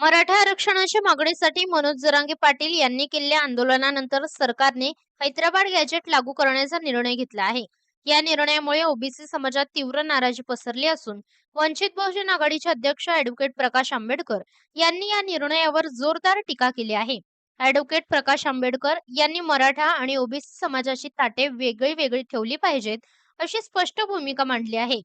मराठा आरक्षणाच्या मागणीसाठी मनोज जरांगे पाटील यांनी केलेल्या आंदोलनानंतर सरकारने हैदराबाद गॅजेट लागू करण्याचा निर्णय घेतला आहे. या निर्णयामुळे ओबीसी समाजात तीव्र नाराजी पसरली असून वंचित बहुजन आघाडीचे अध्यक्ष अॅडव्होकेट प्रकाश आंबेडकर यांनी या निर्णयावर जोरदार टीका केली आहे. अॅडव्होकेट प्रकाश आंबेडकर यांनी मराठा आणि ओबीसी समाजाची ताटे वेगळी वेगळी ठेवली पाहिजेत अशी स्पष्ट भूमिका मांडली आहे.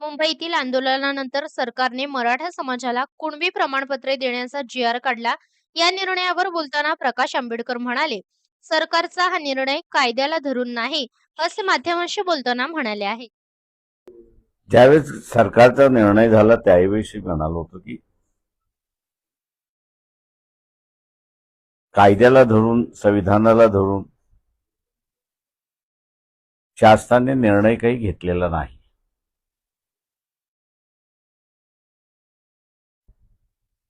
मुंबईतील आंदोलनानंतर सरकारने मराठा समाजाला कुणबी प्रमाणपत्रे देण्याचा जी आर काढला या निर्णयावर बोलताना प्रकाश आंबेडकर म्हणाले सरकारचा हा निर्णय कायद्याला धरून नाही असे माध्यमांशी बोलताना म्हणाले आहे. ज्यावेळेस सरकारचा निर्णय झाला त्यावेळी म्हणालो होतो की कायद्याला धरून संविधानाला धरून शासनाने निर्णय काही घेतलेला नाही.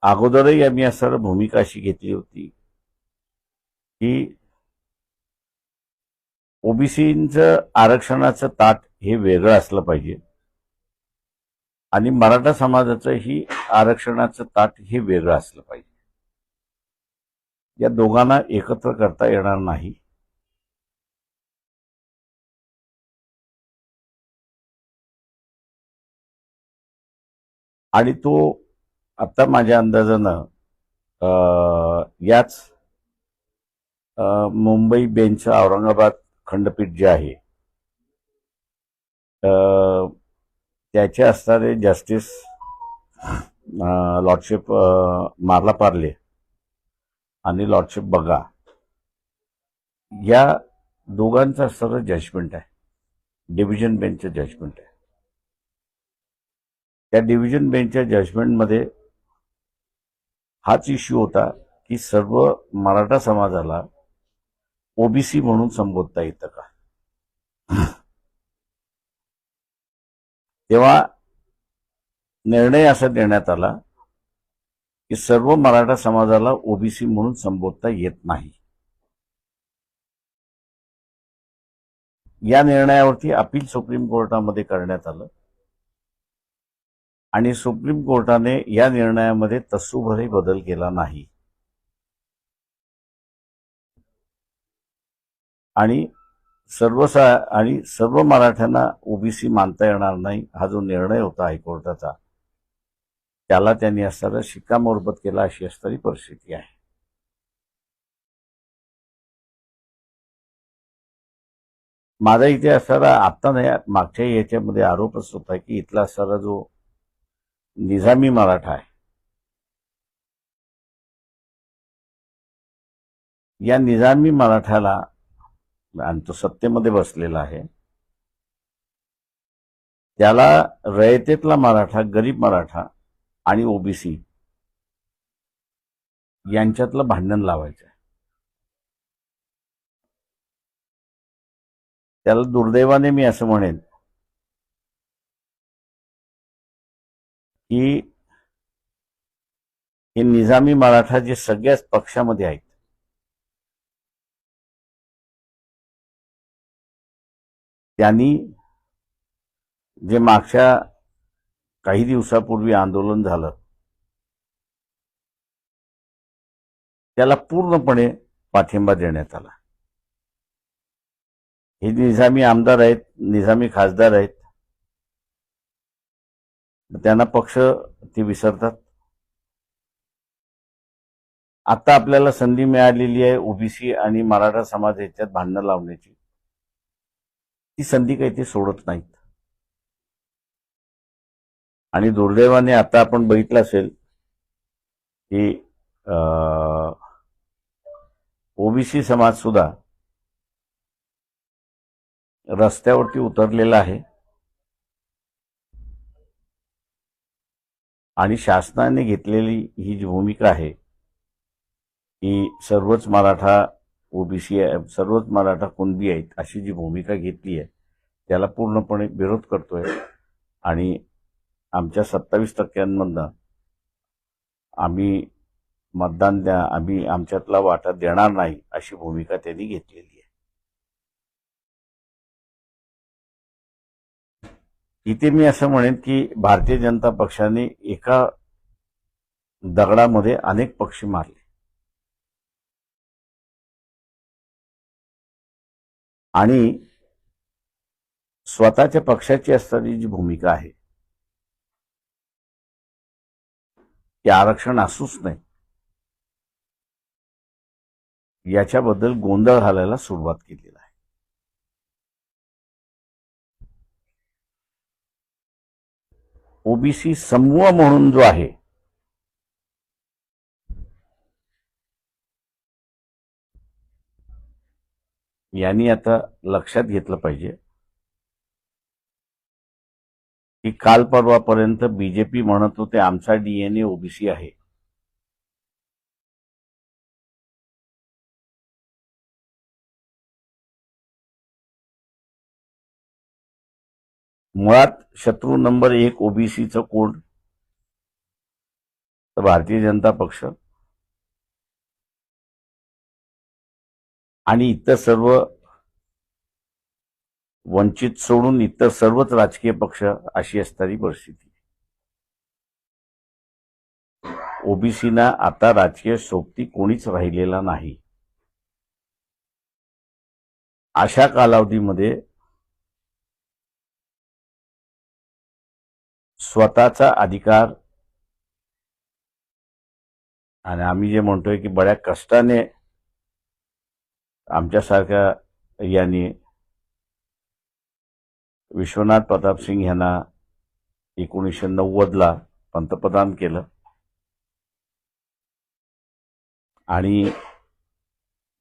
अगोदरही आम्ही सर्व भूमिका अशी घेतली होती की ओबीसीचं आरक्षणाचं ताट हे वेगळं असलं पाहिजे. आणि मराठा समाजाचंही आरक्षणाचं ताट हे वेगळं असलं पाहिजे. या दोघांना एकत्र करता येणार नाही. आणि तो आता माझ्या अंदाजानं याच मुंबई बेंच औरंगाबाद खंडपीठ जे आहे त्याचे असणारे जस्टिस लॉर्डशिप मारला पार्ले आणि लॉर्डशिप बघा या दोघांचं असणारं जजमेंट आहे. डिव्हिजन बेंचचं जजमेंट आहे. त्या डिव्हिजन बेंचच्या जजमेंटमध्ये हाच इश्यू होता की सर्व मराठा समाजाला ओबीसी म्हणून संबोधता येतं का? तेव्हा निर्णय असा देण्यात आला की सर्व मराठा समाजाला ओबीसी म्हणून संबोधता येत नाही. या निर्णयावरती अपील सुप्रीम कोर्टामध्ये करण्यात आलं. आणि सुप्रीम कोर्टाने या निर्णयामध्ये तसूभरही बदल केला नाही. आणि सर्वसा आणि सर्व मराठ्यांना ओबीसी मानता येणार नाही हा जो निर्णय होता हायकोर्टाचा त्याला त्यांनी असताना शिक्कामोर्बत केला अशी असणारी परिस्थिती आहे. माझा इथे असणारा आता नाही मागच्या याच्यामध्ये आरोपच होता की इथला असणारा जो निजामी मराठा आहे. या निजामी मराठ्याला आणि तो सत्तेमध्ये बसलेला आहे. त्याला रयतेतला मराठा गरीब मराठा आणि ओबीसी यांच्यातलं भांडण लावायचं आहे. त्याला दुर्दैवाने मी असं म्हणेन की हे निजामी मराठा जे सगळ्याच पक्षामध्ये आहेत त्यांनी जे मागच्या काही दिवसापूर्वी आंदोलन झालं त्याला पूर्णपणे पाठिंबा देण्यात आला. हे निजामी आमदार आहेत निजामी खासदार आहेत त्यांना पक्ष ते विसरतात. आता आपल्याला संधी मिळालेली आहे ओबीसी आणि मराठा समाज याच्यात भांडणं लावण्याची. ती संधी काही ते सोडत नाहीत. आणि दुर्दैवाने आता आपण बघितलं असेल की ओबीसी समाज सुद्धा रस्त्यावरती उतरलेला आहे. आणि शासनाने घेतलेली ही जी भूमिका आहे की सर्वच मराठा ओबीसी सर्वच मराठा कुणबी आहेत अशी जी भूमिका घेतली आहे त्याला पूर्णपणे विरोध करतोय. आणि आमच्या सत्तावीस टक्क्यांमधनं आम्ही मतदान द्या आम्ही आमच्यातला वाटा देणार नाही अशी भूमिका त्यांनी घेतलेली इथे मी असं म्हणेन की भारतीय जनता पक्षाने एका दगडामध्ये अनेक पक्षी मारले. आणि स्वतःच्या पक्षाची असणारी जी भूमिका आहे ते आरक्षण असूच नाही याच्याबद्दल गोंधळ घालायला सुरुवात केलेला आहे. ओबीसी समूह म्हणून जो आहे यांनी आता लक्षात घेतलं पाहिजे की काल परवापर्यंत बीजेपी म्हणत होते आमचा डीएनए ओबीसी आहे. मुळात शत्रू नंबर एक ओबीसीचं कोण? तर भारतीय जनता पक्ष. आणि इतर सर्व वंचित सोडून इतर सर्वच राजकीय पक्ष अशी असणारी परिस्थिती. ओबीसीना आता राजकीय सोबती कोणीच राहिलेला नाही. अशा कालावधीमध्ये स्वतःचा अधिकार. आणि आम्ही जे म्हणतोय की बड्या कष्टाने आमच्यासारख्या यांनी विश्वनाथ प्रताप सिंग यांना एकोणीसशे नव्वदला पंतप्रधान केलं. आणि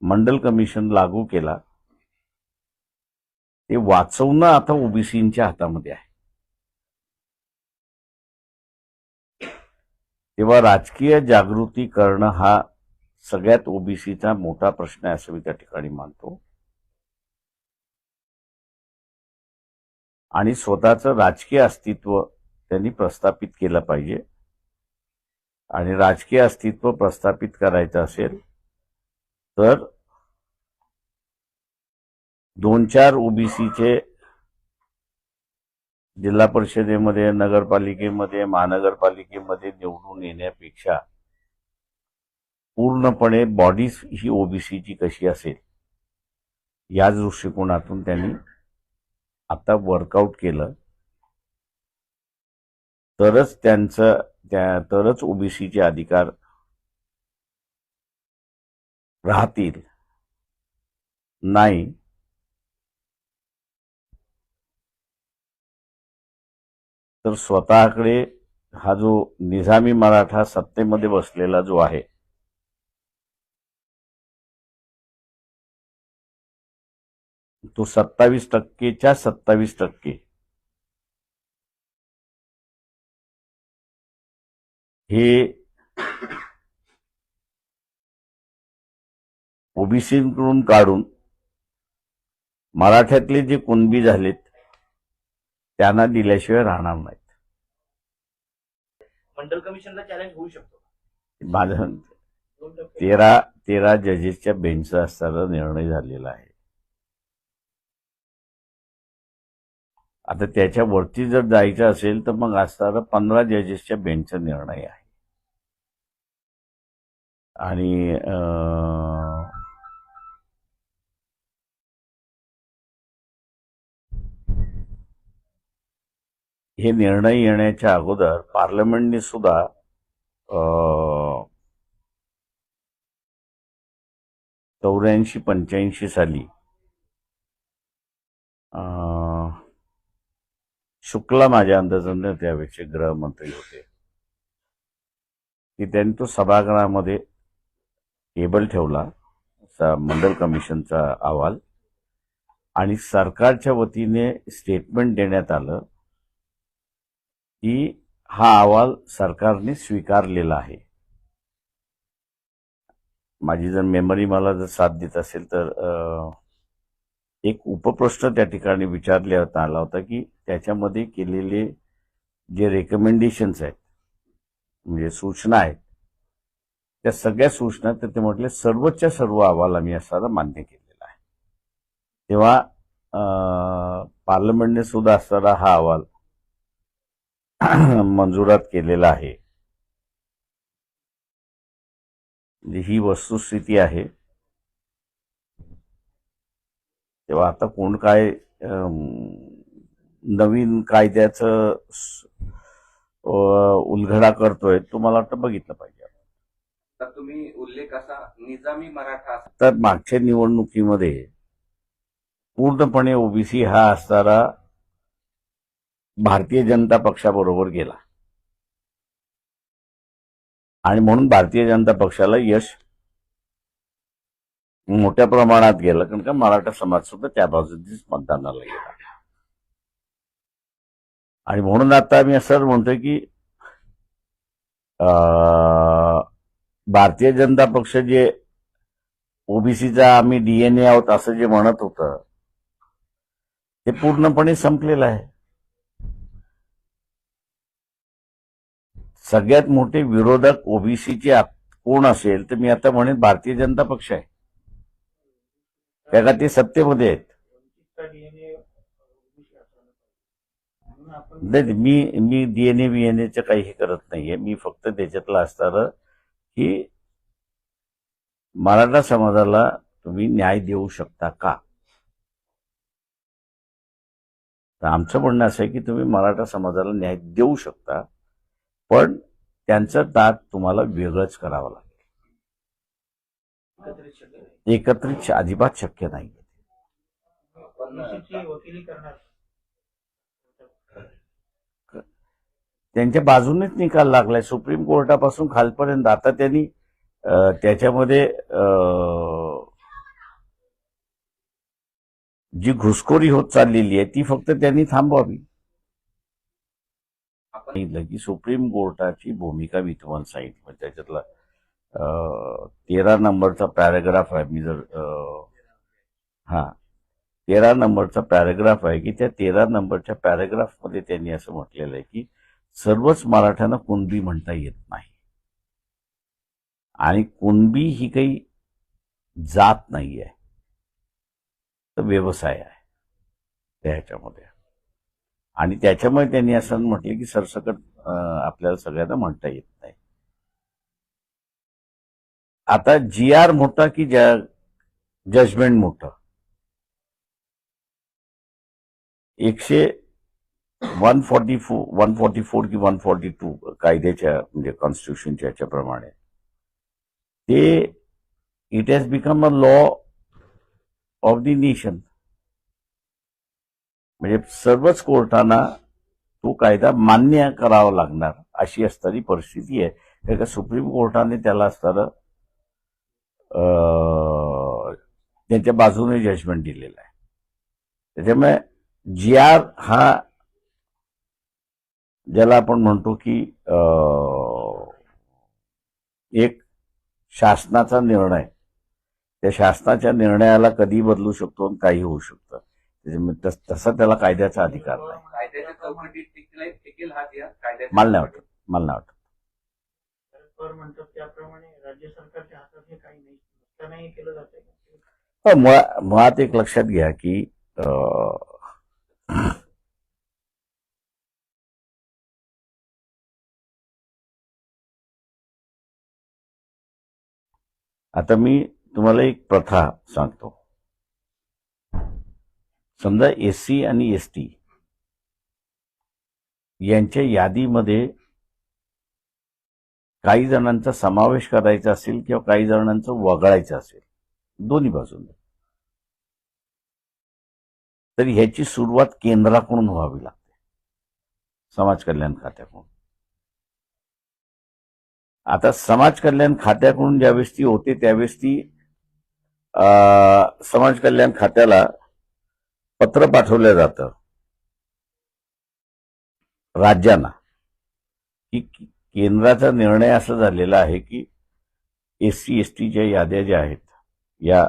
मंडल कमिशन लागू केला. ते वाचवणं आता ओबीसींच्या हातामध्ये आहे. तेव्हा राजकीय जागृती करणं हा सगळ्यात ओबीसीचा मोठा प्रश्न आहे असं मी त्या ठिकाणी मानतो. आणि स्वतःचं राजकीय अस्तित्व त्यांनी प्रस्थापित केलं पाहिजे. आणि राजकीय अस्तित्व प्रस्थापित करायचं असेल तर दोन चार ओबीसीचे जिल्हा परिषदेमध्ये नगरपालिकेमध्ये महानगरपालिकेमध्ये निवडून येण्यापेक्षा पूर्णपणे बॉडी ही ओबीसीची कशी असेल या दृष्टिकोनातून त्यांनी आता वर्कआउट केलं. तरच त्यांचं त्या तरच ओबीसीचे अधिकार राहतील. नाही तर स्वतःकडे हा जो निजामी मराठा सत्तेमध्ये बसलेला जो आहे तो सत्तावीस टक्केच्या सत्तावीस टक्के. हे ओबीसीकडून काढून मराठ्यातले जे कुणबी झालेत त्यांना दिल्याशिवाय राहणार नाहीत. मंडल कमिशनला चॅलेंज होऊ शकतो माझं तेरा तेरा जजेसच्या बेंचचा असताना निर्णय झालेला आहे. आता त्याच्यावरती जर जायचं असेल तर मग असताना पंधरा जजेसच्या बेंचचा निर्णय आहे. आणि हे निर्णय येण्याच्या अगोदर पार्लमेंटने सुद्धा चौऱ्याऐंशी पंच्याऐंशी साली शुक्ला माझ्या अंदाजाने त्यावेळेचे गृहमंत्री होते. की त्यांनी तो सभागृहामध्ये टेबल ठेवला मंडल कमिशनचा अहवाल आणि सरकारच्या वतीने स्टेटमेंट देण्यात आलं. की हा अहवाल सरकारने स्वीकारलेला आहे. माझी जर मेमरी मला जर साथ देत असेल तर एक उपप्रश्न त्या ठिकाणी विचारण्यात आला होता की त्याच्यामध्ये केलेले जे रेकमेंडेशन्स आहेत म्हणजे सूचना आहेत त्या सगळ्या सूचना तर ते म्हटले सर्वच्या सर्व अहवाल आम्ही असताना मान्य केलेला आहे. तेव्हा पार्लमेंटने सुद्धा असणारा हा अहवाल मंजुरात केलेला आहे. ही वस्तुस्थिती आहे. तेव्हा आता कोण काय नवीन कायद्याचं उलगडा करतोय तो मला वाटतं बघितलं पाहिजे. तर तुम्ही उल्लेख असा निजामी मराठा तर मागच्या निवडणुकीमध्ये पूर्णपणे ओबीसी हा असणारा भारतीय जनता पक्षाबरोबर गेला. आणि म्हणून भारतीय जनता पक्षाला यश मोठ्या प्रमाणात गेलं कारण का मराठा समाज सुद्धा त्या बाजूनेच मतदानाला गेला. आणि म्हणून आता आम्ही असं म्हणतोय की भारतीय जनता पक्ष जे ओबीसीचा आम्ही डीएनए आहोत असं जे म्हणत होतं ते पूर्णपणे संपलेलं आहे. सगळ्यात मोठे विरोधक ओबीसीचे कोण असेल तर मी आता म्हणेन भारतीय जनता पक्ष आहे. त्या का ते सत्तेमध्ये आहेत. नाही मी मी डीएनए बीएनएचं काही हे करत नाहीये. मी फक्त त्याच्यातला असणार की मराठा समाजाला तुम्ही न्याय देऊ शकता का? तर आमचं म्हणणं असं आहे की तुम्ही मराठा समाजाला न्याय देऊ शकता. पण त्यांचं दात तुम्हाला वेगळंच करावं लागेल. एकत्रित अजिबात शक्य नाही. त्यांच्या बाजूनेच निकाल लागलाय. सुप्रीम कोर्टापासून खालपर्यंत आता त्यांनी त्याच्यामध्ये जी घुसखोरी होत चाललेली आहे ती फक्त त्यांनी थांबवावी. सांगितलं की सुप्रीम कोर्टाची भूमिका मी तुम्हाला सांगितलं. म्हणजे त्याच्यातला तेरा नंबरचा पॅराग्राफ आहे. मी जर हा तेरा नंबरचा पॅराग्राफ आहे की त्या तेरा नंबरच्या पॅराग्राफमध्ये त्यांनी असं म्हटलेलं आहे की सर्वच मराठ्यांना कुणबी म्हणता येत नाही. आणि कुणबी ही काही जात नाही आहे तर व्यवसाय आहे. त्या ह्याच्यामध्ये. आणि त्याच्यामुळे त्यांनी असं म्हटलं की सरसकट आपल्याला सगळ्यांना म्हणता येत नाही. आता जी आर मोठा की जजमेंट मोठं? एकशे one forty four one forty four की वन फॉर्टी टू कायद्याच्या म्हणजे कॉन्स्टिट्यूशनच्या याच्याप्रमाणे. ते it has become a law of the nation म्हणजे सर्वच कोर्टांना तो कायदा मान्य करावा लागणार अशी असणारी परिस्थिती आहे. कारण का सुप्रीम कोर्टाने त्याला असताना अं, त्यांच्या बाजूने जजमेंट दिलेलं आहे. त्याच्यामुळे जी आर हा ज्याला आपण म्हणतो की अं, एक शासनाचा निर्णय त्या शासनाच्या निर्णयाला कधी बदलू शकतो आणि काही होऊ शकतं. त्याच्यामुळे तस- तसा त्याला कायद्याचा अधिकार नाही. कायद्याच्या चौकटीत टिकले टिकेल हा जी कायद्याच्या मला नाही वाटत मला नाही वाटत. शरद पवार म्हणतात त्याप्रमाणे राज्य सरकारच्या हातात हे काही नाही. केलं जातंय. हो, मुळा- मुळात एक लक्षात घ्या की अं, आता मी तुम्हाला एक प्रथा सांगतो. समजा एस सी आणि एस टी यांच्या यादीमध्ये काही जणांचा समावेश करायचा असेल किंवा काही जणांचं वगळायचं असेल दोन्ही बाजून. तर ह्याची सुरुवात केंद्राकडून व्हावी लागते. समाज कल्याण खात्याकडून. आता समाज कल्याण खात्याकडून ज्यावेळेस ती होते त्यावेळेस ती समाज कल्याण खात्याला पत्र पाठवलं जातं. राज्यांना. की केंद्राचा निर्णय असा झालेला आहे की एस सी एस टीच्या याद्या ज्या आहेत या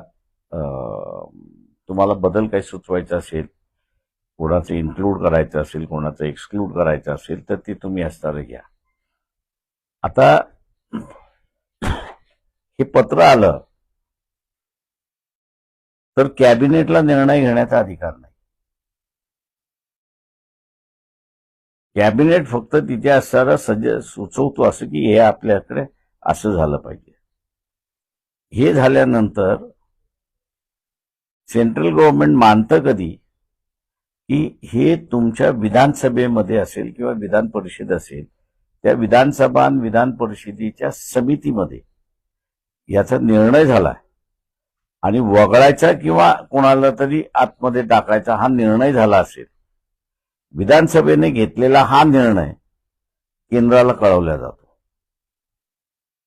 तुम्हाला बदल काही सुचवायचा असेल कोणाचं इन्क्लूड करायचं असेल कोणाचं एक्सक्लूड करायचं असेल तर ते तुम्ही असणार घ्या. आता हे पत्र आलं तर कॅबिनेटला निर्णय घेण्याचा अधिकार नाही. कॅबिनेट फक्त तिथे असणारा सज सुचवतो असं की हे आपल्याकडे असं झालं पाहिजे. हे झाल्यानंतर सेंट्रल गव्हर्नमेंट मानतं कधी की हे तुमच्या विधानसभेमध्ये असेल किंवा विधान परिषद असेल त्या विधानसभा आणि विधान परिषदेच्या समितीमध्ये याचा निर्णय झाला आणि वगळायचा किंवा कोणाला तरी आतमध्ये टाकायचा हा निर्णय झाला असेल. विधानसभेने घेतलेला हा निर्णय केंद्राला कळवला जातो.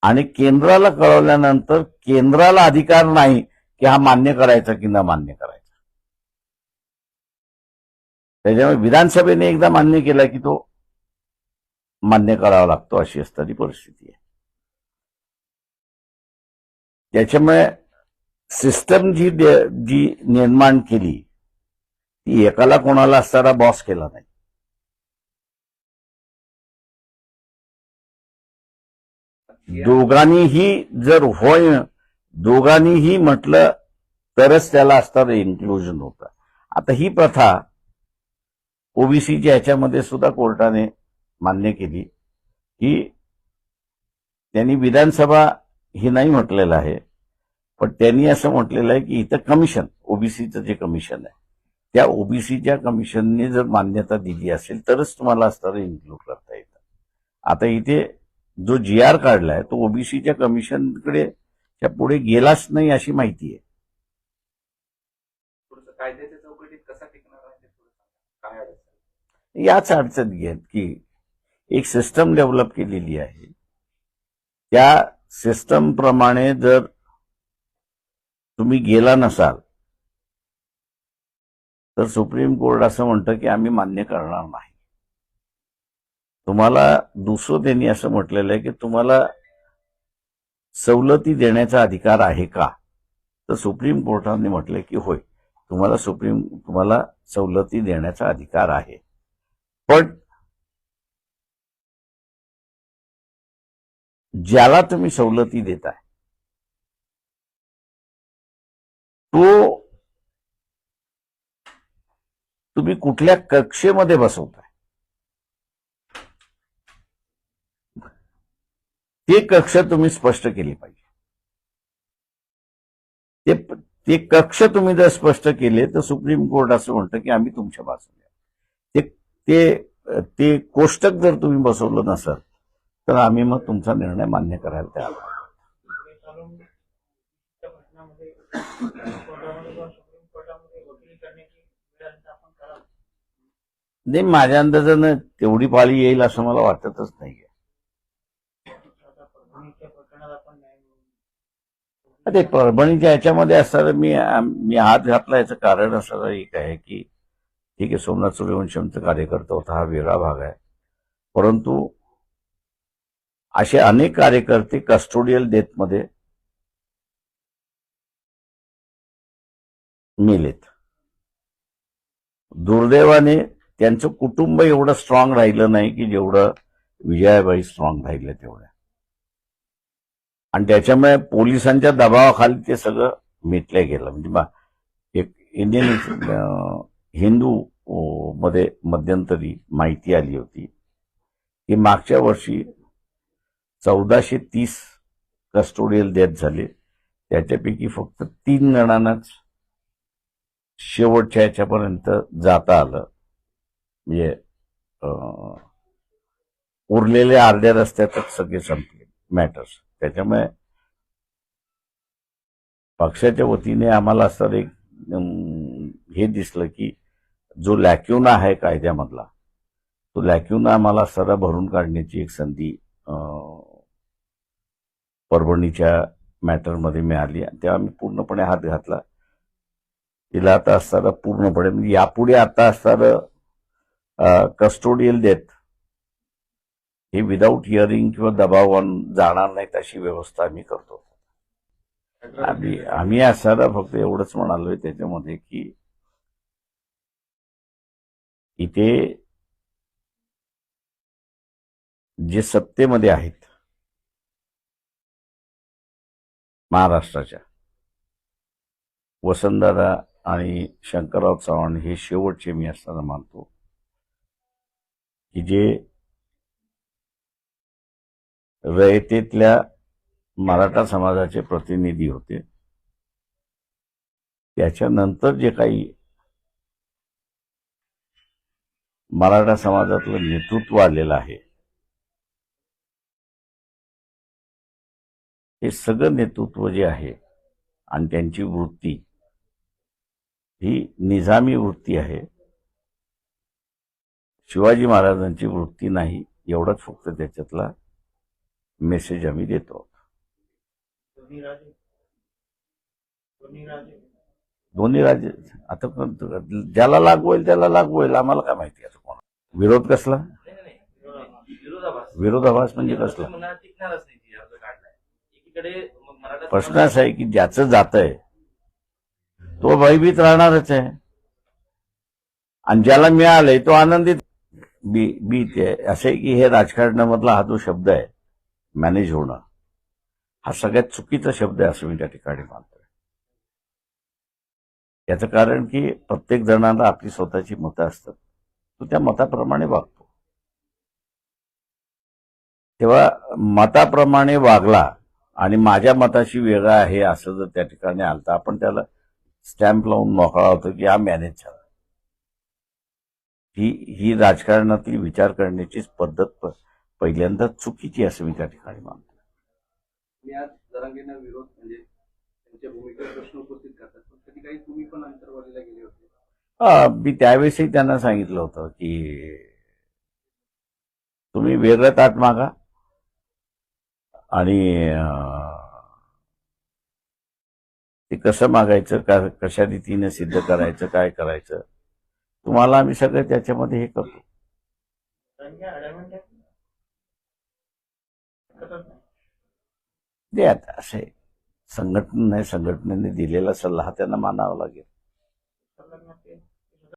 आणि केंद्राला कळवल्यानंतर केंद्राला अधिकार नाही की हा मान्य करायचा की ना मान्य करायचा. त्याच्यामुळे विधानसभेने एकदा मान्य केला की तो मान्य करावा लागतो अशी असणारी परिस्थिती आहे. त्याच्यामुळे सिस्टम जी जी निर्माण केली ती एकाला कोणाला असणारा बॉस केला नाही. दोघांनीही जर होय दोघांनीही म्हटलं तरच त्याला असताना इन्क्लुजन होतं. आता ही प्रथा ओबीसीच्या ह्याच्यामध्ये सुद्धा कोर्टाने मान्य केली की त्यांनी विधानसभा ही नाही म्हटलेलं आहे पण त्यांनी असं म्हटलेलं आहे की इथं कमिशन ओबीसीचं जे कमिशन आहे त्या ओबीसीच्या कमिशनने जर मान्यता दिली असेल तरच तुम्हाला असणारं इन्क्लूड करता येतं. आता इथे जो जी आर काढलाय तो ओबीसीच्या कमिशनकडे त्या पुढे गेलाच नाही अशी माहिती आहे. थोडंसं कायद्याच्या चौकटीत कसा टिकणार आहे याच अडचण घेत की एक सिस्टम डेव्हलप केलेली आहे. त्या सिस्टम प्रमाणे जर तुम्ही गेला नसाल तर सुप्रीम कोर्ट असं म्हणतं की आम्ही मान्य करणार नाही. तुम्हाला दुसरं त्यांनी असं म्हटलेलं आहे की तुम्हाला सवलती देण्याचा अधिकार आहे का? तर सुप्रीम कोर्टाने म्हटले की होय तुम्हाला सुप्रीम तुम्हाला सवलती देण्याचा अधिकार आहे. पण ज्याला तुम्ही सवलती देताय तो तुम्ही कुठल्या कक्षेमध्ये बसवताय? ते कक्ष तुम्ही स्पष्ट केली पाहिजे. ते ते कक्ष तुम्ही जर स्पष्ट केले तर सुप्रीम कोर्ट असं म्हणतं की आम्ही तुमच्या बाजूला ते ते ते कोष्टक जर तुम्ही बसवलं नसाल तर आम्ही मग तुमचा निर्णय मान्य करायला तयार आहोत. पुढे चालून त्या प्रश्नामध्ये कोर्टामध्ये किंवा सुप्रीम कोर्टामध्ये वकिली करण्याची वेळ आली तर आपण कराल नाही माझ्या अंदाजानं तेवढी पाळी येईल असं मला वाटतच नाहीये. परभणीच्या ते परभणीच्या ह्याच्यामध्ये असताना मी मी हात घातला याचं कारण असं एक आहे की ठीक आहे सोमनाथ सूर्यवंशमचा कार्यकर्ता होता हा वेगळा भाग आहे. परंतु असे अनेक कार्यकर्ते कस्टोडियल डेथमध्ये मेलेत. दुर्दैवाने त्यांचं कुटुंब एवढं स्ट्रॉंग राहिलं नाही की जेवढं विजयाबाई स्ट्रॉंग राहिलं तेवढ्या आणि त्याच्यामुळे पोलिसांच्या दबावाखाली ते सगळं मिटलं गेलं. म्हणजे बा एक इंडियन हिंदू मध्ये मध्यंतरी माहिती आली होती की मागच्या वर्षी चौदाशे तीस कस्टोडियल डेथ झाले. त्याच्यापैकी फक्त तीन जणांनाच शेवटच्या ह्याच्यापर्यंत जाता आलं. म्हणजे अं, उरलेल्या अर्ध्या रस्त्यातच सगळे संपले मॅटर्स त्याच्यामुळे पक्षाच्या वतीने आम्हाला असं एक हे दिसलं की जो लॅक्युना आहे कायद्यामधला तो लॅक्युना आम्हाला सरा भरून काढण्याची एक संधी परभणीच्या मॅटरमध्ये मिळाली. आणि तेव्हा आम्ही पूर्णपणे हात घातला. तिला आता असताना पूर्णपणे म्हणजे यापुढे आता असणारं कस्टोडियल देत हे विदाऊट हिअरिंग किंवा दबावान जाणार नाहीत अशी व्यवस्था आम्ही करतो. आम्ही आम्ही असताना फक्त एवढंच म्हणालोय त्याच्यामध्ये की इथे जे सत्तेमध्ये आहेत महाराष्ट्राच्या वसंतदादा आणि शंकरराव चव्हाण हे शेवटचे मी असताना मानतो. की जे रयतेतल्या मराठा समाजाचे प्रतिनिधी होते त्याच्यानंतर जे काही मराठा समाजातलं नेतृत्व आलेलं आहे हे सगळं नेतृत्व जे आहे आणि त्यांची वृत्ती ही निजामी वृत्ती आहे. शिवाजी महाराजांची वृत्ती नाही एवढाच फक्त त्याच्यातला मेसेज आम्ही देतो. दोन्ही राजे? आता पण ज्याला लागू होईल त्याला लागू होईल आम्हाला काय माहिती आता कोण? विरोध कसला? नाही नाही नाही विरोधाभास. म्हणजे कसला? मराठा प्रश्न असा आहे की ज्याचं जात आहे तो भयभीत राहणारच आहे. आणि ज्याला मिळालंय तो आनंदित बी बीत आहे. असे की हे राजकारणामधला हा जो शब्द आहे मॅनेज होणं हा सगळ्यात चुकीचा शब्द आहे असं मी त्या ठिकाणी मानतोय. याचं कारण की प्रत्येक जणांना आपली स्वतःची मतं असतात. तो त्या मताप्रमाणे वागतो. तेव्हा मताप्रमाणे वागला आणि माझ्या मताशी वेगळा आहे असं जर त्या ठिकाणी आलं तर आपण त्याला स्टॅम्प लावून मोकळा होतो की हा मॅनेज झाला. ही ही राजकारणातली विचार करण्याचीच पद्धत पहिल्यांदा चुकीची असं मी त्या ठिकाणी मानतो. विरोध म्हणजे त्यांच्या भूमिकेवर प्रश्न उपस्थित करतात. पण कधी काही तुम्ही पण अंतरवालीला गेले होते. हा, मी त्यावेळेसही त्यांना सांगितलं होतं की तुम्ही वेगळं ताट मागा आणि ते कसं मागायचं का कशा रीतीने सिद्ध करायचं काय करायचं? तुम्हाला आम्ही सगळं त्याच्यामध्ये हे करतो. ते आता असे संघटना नाही संघटनेने दिलेला सल्ला हा त्यांना मानावा लागेल. संलग्न